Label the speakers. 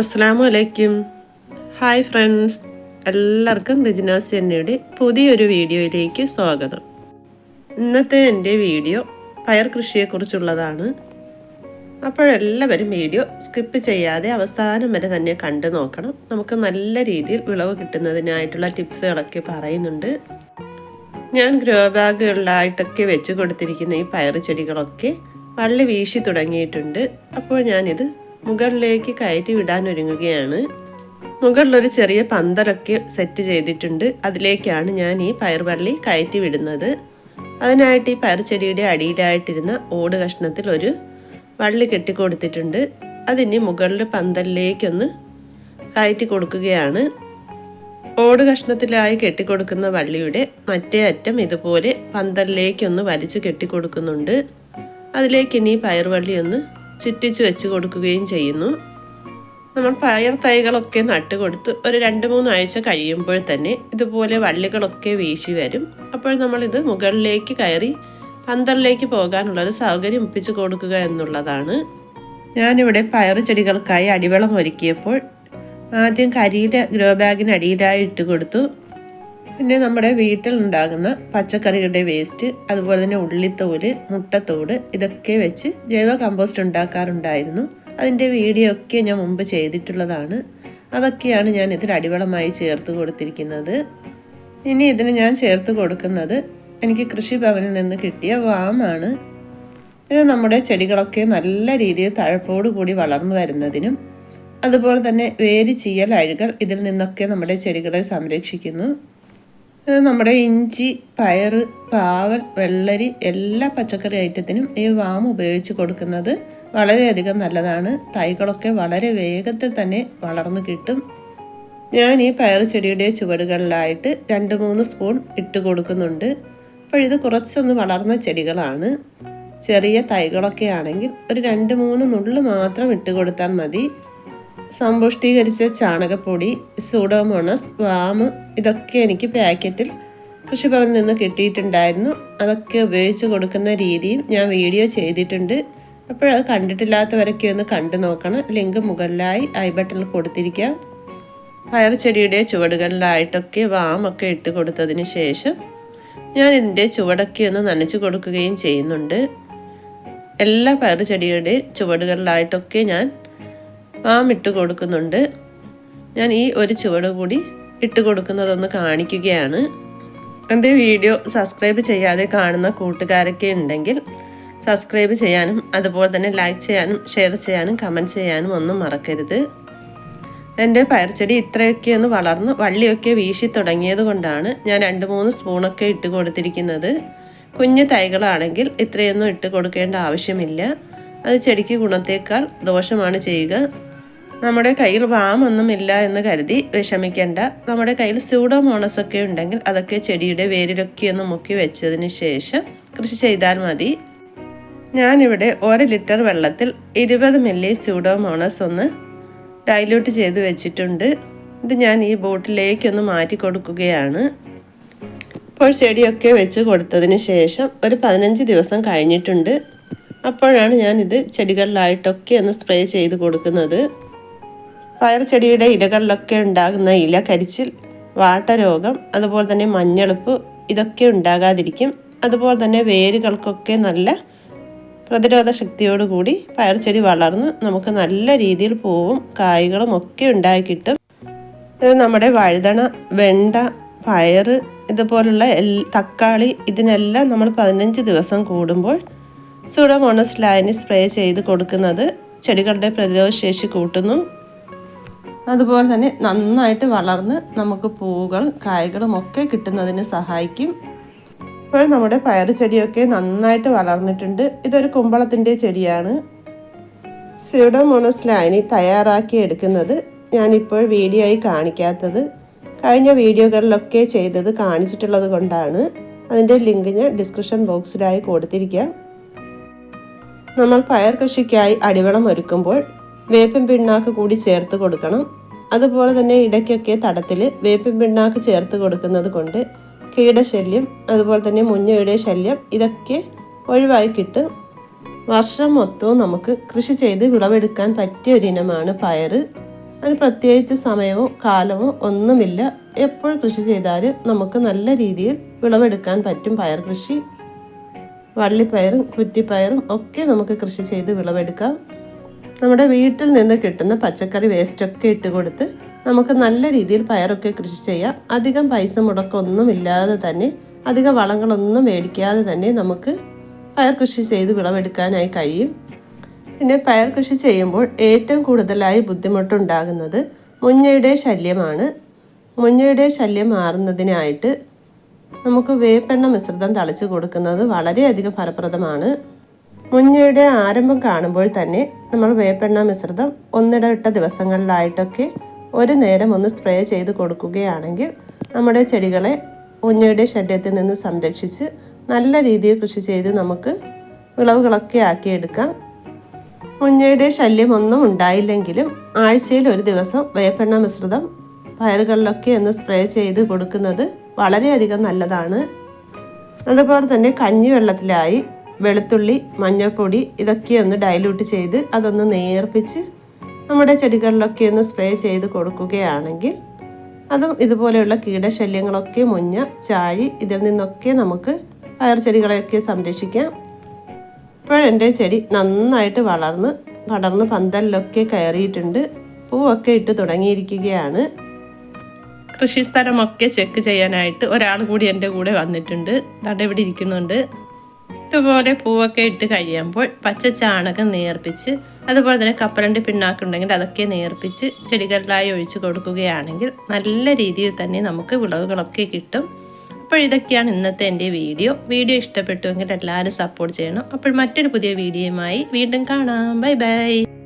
Speaker 1: അസ്സാം വലൈക്കും hi friends. എല്ലാവർക്കും റിജിനാസ് എന്നയുടെ പുതിയൊരു വീഡിയോയിലേക്ക് സ്വാഗതം. ഇന്നത്തെ എന്റെ വീഡിയോ പയർ കൃഷിയെക്കുറിച്ചുള്ളതാണ്. അപ്പോഴെല്ലാവരും വീഡിയോ സ്കിപ്പ് ചെയ്യാതെ അവസാനം വരെ തന്നെ കണ്ടു നോക്കണം. നമുക്ക് നല്ല രീതിയിൽ വിളവ് കിട്ടുന്നതിനായിട്ടുള്ള ടിപ്സുകളൊക്കെ പറയുന്നുണ്ട്. ഞാൻ ഗ്രോ ബാഗുകളിലായിട്ടൊക്കെ വെച്ച് കൊടുത്തിരിക്കുന്ന ഈ പയർ ചെടികളൊക്കെ വള്ളി വീശി തുടങ്ങിയിട്ടുണ്ട്. അപ്പോൾ ഞാനിത് മുകളിലേക്ക് കയറ്റി വിടാൻ ഒരുങ്ങുകയാണ്. മുകളിലൊരു ചെറിയ പന്തലൊക്കെ സെറ്റ് ചെയ്തിട്ടുണ്ട്. അതിലേക്കാണ് ഞാൻ ഈ പയർവള്ളി കയറ്റി വിടുന്നത്. അതിനായിട്ട് ഈ പയർ ചെടിയുടെ അടിയിലായിട്ടിരുന്ന ഓട് കഷ്ണത്തിൽ ഒരു വള്ളി കെട്ടിക്കൊടുത്തിട്ടുണ്ട്. അതിന് മുകളിൽ പന്തലിലേക്കൊന്ന് കയറ്റി കൊടുക്കുകയാണ്. ഓട് കഷ്ണത്തിലായി കെട്ടിക്കൊടുക്കുന്ന വള്ളിയുടെ മറ്റേ അറ്റം ഇതുപോലെ പന്തലിലേക്കൊന്ന് വലിച്ചു കെട്ടിക്കൊടുക്കുന്നുണ്ട്. അതിലേക്ക് ഇനി പയർവള്ളി ഒന്ന് ചുറ്റിച്ച് വെച്ച് കൊടുക്കുകയും ചെയ്യുന്നു. നമ്മൾ പയർ തൈകളൊക്കെ നട്ട് കൊടുത്ത് ഒരു രണ്ട് മൂന്നാഴ്ച കഴിയുമ്പോൾ തന്നെ ഇതുപോലെ വള്ളികളൊക്കെ വീശി വരും. അപ്പോൾ നമ്മളിത് മുകളിലേക്ക് കയറി പന്തലിലേക്ക് പോകാനുള്ളൊരു സൗകര്യം ഒപ്പിച്ച് കൊടുക്കുക എന്നുള്ളതാണ്. ഞാനിവിടെ പയർ ചെടികൾക്കായി അടിവളം ഒരുക്കിയപ്പോൾ ആദ്യം കരിയിലെ ഗ്രോ ബാഗിന് അടിയിലായി ഇട്ട് കൊടുത്തു. പിന്നെ നമ്മുടെ വീട്ടിൽ ഉണ്ടാകുന്ന പച്ചക്കറികളുടെ വേസ്റ്റ് അതുപോലെ തന്നെ ഉള്ളിത്തോൽ മുട്ടത്തോട് ഇതൊക്കെ വെച്ച് ജൈവ കമ്പോസ്റ്റ് ഉണ്ടാക്കാറുണ്ടായിരുന്നു. അതിന്റെ വീഡിയോ ഒക്കെ ഞാൻ മുമ്പ് ചെയ്തിട്ടുള്ളതാണ്. അതൊക്കെയാണ് ഞാൻ ഇതിൽ അടിവളമായി ചേർത്ത് കൊടുത്തിരിക്കുന്നത്. ഇനി ഇതിന് ഞാൻ ചേർത്ത് കൊടുക്കുന്നത് എനിക്ക് കൃഷിഭവനിൽ നിന്ന് കിട്ടിയ വാമാണ്. ഇത് നമ്മുടെ ചെടികളൊക്കെ നല്ല രീതിയിൽ തഴപ്പോട് കൂടി വളർന്നു വരുന്നതിനും അതുപോലെ തന്നെ വേര് ചീയൽ അഴുകൾ ഇതിൽ നിന്നൊക്കെ നമ്മുടെ ചെടികളെ സംരക്ഷിക്കുന്നു. നമ്മുടെ ഇഞ്ചി പയർ പാവൽ വെള്ളരി എല്ലാ പച്ചക്കറി ഐറ്റത്തിനും ഈ വാം ഉപയോഗിച്ച് കൊടുക്കുന്നത് വളരെയധികം നല്ലതാണ്. തൈകളൊക്കെ വളരെ വേഗത്തിൽ തന്നെ വളർന്നു കിട്ടും. ഞാൻ ഈ പയർ ചെടിയുടെ ചുവടുകളിലായിട്ട് രണ്ട് മൂന്ന് സ്പൂൺ ഇട്ട് കൊടുക്കുന്നുണ്ട്. അപ്പോൾ ഇത് കുറച്ചൊന്ന് വളർന്ന ചെടികളാണ്. ചെറിയ തൈകളൊക്കെ ആണെങ്കിൽ ഒരു രണ്ട് മൂന്ന് നുള്ളു മാത്രം ഇട്ട് കൊടുത്താൽ മതി. സമ്പുഷ്ടീകരിച്ച ചാണകപ്പൊടി സൂഡോമോണസ് വാമ് ഇതൊക്കെ എനിക്ക് പാക്കറ്റിൽ കൃഷിഭവനിൽ നിന്ന് കിട്ടിയിട്ടുണ്ടായിരുന്നു. അതൊക്കെ ഉപയോഗിച്ച് കൊടുക്കുന്ന രീതിയും ഞാൻ വീഡിയോ ചെയ്തിട്ടുണ്ട്. അപ്പോഴത് കണ്ടിട്ടില്ലാത്തവരൊക്കെ ഒന്ന് കണ്ടു നോക്കണം. ലിങ്ക് മുകളിലായി ഐ ബട്ടണിൽ കൊടുത്തിരിക്കാം. പയർ ചെടിയുടെ ചുവടുകളിലായിട്ടൊക്കെ വാമൊക്കെ ഇട്ട് കൊടുത്തതിന് ശേഷം ഞാൻ ഇതിന്റെ ചുവടൊക്കെ ഒന്ന് നനച്ചു കൊടുക്കുകയും ചെയ്യുന്നുണ്ട്. എല്ലാ പയർ ചെടിയുടെ ചുവടുകളിലായിട്ടൊക്കെ ഞാൻ വാം ഇട്ട് കൊടുക്കുന്നുണ്ട്. ഞാൻ ഈ ഒരു ചുവട് കൂടി ഇട്ട് കൊടുക്കുന്നതൊന്ന് കാണിക്കുകയാണ്. എന്റെ വീഡിയോ സബ്സ്ക്രൈബ് ചെയ്യാതെ കാണുന്ന കൂട്ടുകാരൊക്കെ ഉണ്ടെങ്കിൽ സബ്സ്ക്രൈബ് ചെയ്യാനും അതുപോലെ തന്നെ ലൈക്ക് ചെയ്യാനും ഷെയർ ചെയ്യാനും കമന്റ് ചെയ്യാനും ഒന്നും മറക്കരുത്. എന്റെ പയർച്ചെടി ഇത്രയൊക്കെ ഒന്ന് വളർന്ന് വള്ളിയൊക്കെ വീശി തുടങ്ങിയത് കൊണ്ടാണ് ഞാൻ രണ്ട് മൂന്ന് സ്പൂണൊക്കെ ഇട്ട് കൊടുത്തിരിക്കുന്നത്. കുഞ്ഞു തൈകളാണെങ്കിൽ ഇത്രയൊന്നും ഇട്ട് കൊടുക്കേണ്ട ആവശ്യമില്ല. അത് ചെടിക്ക് ഗുണത്തേക്കാൾ ദോഷമാണ് ചെയ്യുക. നമ്മുടെ കയ്യിൽ വാമൊന്നും ഇല്ല എന്ന് കരുതി വിഷമിക്കേണ്ട. നമ്മുടെ കയ്യിൽ സ്യൂഡോമോണസ് ഒക്കെ ഉണ്ടെങ്കിൽ അതൊക്കെ ചെടിയുടെ വേരിലൊക്കെ ഒന്ന് മുക്കി വെച്ചതിന് ശേഷം കൃഷി ചെയ്താൽ മതി. ഞാനിവിടെ ഒരു ലിറ്റർ വെള്ളത്തിൽ ഇരുപത് മില്ലി സ്യൂഡോമോണസ് ഒന്ന് ഡൈലൂട്ട് ചെയ്ത് വെച്ചിട്ടുണ്ട്. ഇത് ഞാൻ ഈ ബോട്ടിലേക്കൊന്ന് മാറ്റി കൊടുക്കുകയാണ്. അപ്പോൾ ചെടിയൊക്കെ വെച്ച് കൊടുത്തതിന് ശേഷം ഒരു പതിനഞ്ച് ദിവസം കഴിഞ്ഞിട്ടുണ്ട്. അപ്പോഴാണ് ഞാനിത് ചെടികളിലായിട്ടൊക്കെ ഒന്ന് സ്പ്രേ ചെയ്ത് കൊടുക്കുന്നത്. പയർ ചെടിയുടെ ഇലകളിലൊക്കെ ഉണ്ടാകുന്ന ഇല കരിച്ചിൽ വാട്ടരോഗം അതുപോലെ തന്നെ മഞ്ഞളുപ്പ് ഇതൊക്കെ ഉണ്ടാകാതിരിക്കും. അതുപോലെ തന്നെ വേരുകൾക്കൊക്കെ നല്ല പ്രതിരോധ ശക്തിയോടുകൂടി പയർ ചെടി വളർന്ന് നമുക്ക് നല്ല രീതിയിൽ പൂവും കായ്കളും ഒക്കെ ഉണ്ടായി കിട്ടും. ഇത് നമ്മുടെ വഴുതണ വെണ്ട പയർ ഇതുപോലുള്ള തക്കാളി ഇതിനെല്ലാം നമ്മൾ പതിനഞ്ച് ദിവസം കൂടുമ്പോൾ സുഡമോണസ് ലൈനി സ്പ്രേ ചെയ്ത് കൊടുക്കുന്നത്. ചെടികളുടെ പ്രതിരോധ ശേഷി കൂട്ടുന്നു. അതുപോലെ തന്നെ നന്നായിട്ട് വളർന്ന് നമുക്ക് പൂവുകളും കായ്കളും ഒക്കെ കിട്ടുന്നതിന് സഹായിക്കും. ഇപ്പോൾ നമ്മുടെ പയർ ചെടിയൊക്കെ നന്നായിട്ട് വളർന്നിട്ടുണ്ട്. ഇതൊരു കുമ്പളത്തിന്റെ ചെടിയാണ്. സ്യൂഡോമോണസ് ലൈനി തയ്യാറാക്കി എടുക്കുന്നത് ഞാനിപ്പോൾ വീഡിയോ ആയി കാണിക്കാത്തത്. കഴിഞ്ഞ വീഡിയോകളിലൊക്കെ ചെയ്തത് കാണിച്ചിട്ടുള്ളത് കൊണ്ടാണ്. അതിന്റെ ലിങ്ക് ഞാൻ ഡിസ്ക്രിപ്ഷൻ ബോക്സിലായി കൊടുത്തിരിക്കാം. നമ്മൾ പയർ കൃഷിക്കായി അടിവളം ഒരുക്കുമ്പോൾ വേപ്പിൻ പിണ്ണാക്ക് കൂടി ചേർത്ത് കൊടുക്കണം. അതുപോലെ തന്നെ ഇടയ്ക്കൊക്കെ തടത്തിൽ വേപ്പിൻ പിണ്ണാക്ക് ചേർത്ത് കൊടുക്കുന്നത് കൊണ്ട് കീടശല്യം അതുപോലെ തന്നെ മുഞ്ഞയുടെ ശല്യം ഇതൊക്കെ ഒഴിവായി കിട്ടും വർഷം മൊത്തവും നമുക്ക് കൃഷി ചെയ്ത് വിളവെടുക്കാൻ പറ്റിയ ഒരു ഇനമാണ് പയർ. അതിന് പ്രത്യേകിച്ച് സമയമോ കാലമോ ഒന്നുമില്ല. എപ്പോൾ കൃഷി ചെയ്താലും നമുക്ക് നല്ല രീതിയിൽ വിളവെടുക്കാൻ പറ്റും പയർ കൃഷി. വള്ളിപ്പയറും കുറ്റിപ്പയറും ഒക്കെ നമുക്ക് കൃഷി ചെയ്ത് വിളവെടുക്കാം. നമ്മുടെ വീട്ടിൽ നിന്ന് കിട്ടുന്ന പച്ചക്കറി വേസ്റ്റൊക്കെ ഇട്ട് കൊടുത്ത് നമുക്ക് നല്ല രീതിയിൽ പയറൊക്കെ കൃഷി ചെയ്യാം. അധികം പൈസ മുടക്കൊന്നും ഇല്ലാതെ തന്നെ അധികം വളങ്ങളൊന്നും മേടിക്കാതെ തന്നെ നമുക്ക് പയർ കൃഷി ചെയ്ത് വിളവെടുക്കാനായി കഴിയും. പിന്നെ പയർ കൃഷി ചെയ്യുമ്പോൾ ഏറ്റവും കൂടുതലായി ബുദ്ധിമുട്ടുണ്ടാകുന്നത് മുഞ്ഞയുടെ ശല്യമാണ്. മുഞ്ഞയുടെ ശല്യം മാറുന്നതിനായിട്ട് നമുക്ക് വേപ്പെണ്ണ മിശ്രിതം തളിച്ചു കൊടുക്കുന്നത് വളരെയധികം ഫലപ്രദമാണ്. മുഞ്ഞയുടെ ആരംഭം കാണുമ്പോൾ തന്നെ നമ്മൾ വേപ്പെണ്ണ മിശ്രിതം ഒന്നിടവിട്ട ദിവസങ്ങളിലായിട്ടൊക്കെ ഒരു നേരം ഒന്ന് സ്പ്രേ ചെയ്ത് കൊടുക്കുകയാണെങ്കിൽ നമ്മുടെ ചെടികളെ മുഞ്ഞയുടെ ശല്യത്തിൽ നിന്ന് സംരക്ഷിച്ച് നല്ല രീതിയിൽ കൃഷി ചെയ്ത് നമുക്ക് വിളവുകളൊക്കെ ആക്കിയെടുക്കാം. മുഞ്ഞയുടെ ശല്യം ഒന്നും ഉണ്ടായില്ലെങ്കിലും ആഴ്ചയിൽ ഒരു ദിവസം വേപ്പെണ്ണ മിശ്രിതം പയറുകളിലൊക്കെ ഒന്ന് സ്പ്രേ ചെയ്ത് കൊടുക്കുന്നത് വളരെയധികം നല്ലതാണ്. അതുപോലെ തന്നെ കഞ്ഞിവെള്ളത്തിലായി വെളുത്തുള്ളി മഞ്ഞൾപ്പൊടി ഇതൊക്കെ ഒന്ന് ഡൈല്യൂട്ട് ചെയ്ത് അതൊന്ന് നേർപ്പിച്ച് നമ്മുടെ ചെടികളിലൊക്കെ ഒന്ന് സ്പ്രേ ചെയ്ത് കൊടുക്കുകയാണെങ്കിൽ അതും ഇതുപോലെയുള്ള കീടശല്യങ്ങളൊക്കെ മുഞ്ഞ ചാഴി ഇതിൽ നിന്നൊക്കെ നമുക്ക് പയർ ചെടികളെയൊക്കെ സംരക്ഷിക്കാം. ഇപ്പോഴെന്റെ ചെടി നന്നായിട്ട് വളർന്ന് പടർന്ന് പന്തലിലൊക്കെ കയറിയിട്ടുണ്ട്. പൂവൊക്കെ ഇട്ട് തുടങ്ങിയിരിക്കുകയാണ്. കൃഷി സ്ഥലമൊക്കെ ചെക്ക് ചെയ്യാനായിട്ട് ഒരാൾ കൂടി എന്റെ കൂടെ വന്നിട്ടുണ്ട്. ഇവിടെ ഇരിക്കുന്നുണ്ട്. ഇതുപോലെ പൂവൊക്കെ ഇട്ട് കഴിയുമ്പോൾ പച്ച ചാണകം നേർപ്പിച്ച് അതുപോലെ തന്നെ കപ്പലണ്ടി പിണ്ണാക്കുണ്ടെങ്കിൽ അതൊക്കെ നേർപ്പിച്ച് ചെടികളിലായി ഒഴിച്ചു കൊടുക്കുകയാണെങ്കിൽ നല്ല രീതിയിൽ തന്നെ നമുക്ക് വിളവുകളൊക്കെ കിട്ടും. അപ്പോൾ ഇതൊക്കെയാണ് ഇന്നത്തെ എന്റെ വീഡിയോ. വീഡിയോ ഇഷ്ടപ്പെട്ടുവെങ്കിൽ എല്ലാവരും സപ്പോർട്ട് ചെയ്യണം. അപ്പോൾ മറ്റൊരു പുതിയ വീഡിയോയുമായി വീണ്ടും കാണാം. Bye bye.